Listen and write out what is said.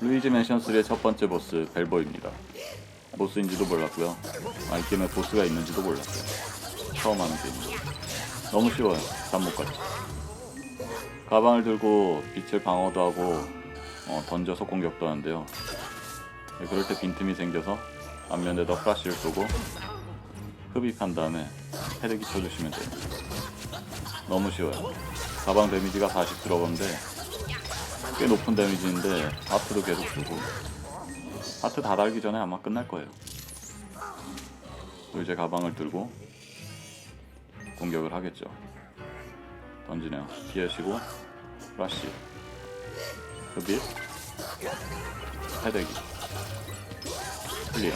루이지 맨션 3의 첫 번째 보스 벨보입니다. 보스인지도 몰랐고요. 아, 이 게임에 보스가 있는지도 몰랐어요. 처음 하는 게임이에요. 너무 쉬워요. 단목까지. 가방을 들고 빛을 방어도 하고 어, 던져서 공격도 하는데요. 네, 그럴 때 빈틈이 생겨서 앞면에다 플라시를 쏘고 흡입한 다음에 헤드기 쳐주시면 돼요. 너무 쉬워요. 가방 데미지가 40 들어가는데 꽤 높은 데미지인데 하트도 계속 주고 하트 다 달기 전에 아마 끝날 거예요. 또 이제 가방을 들고 공격을 하겠죠. 던지네요. 피하시고 플라시 흡입 헤드기 클리어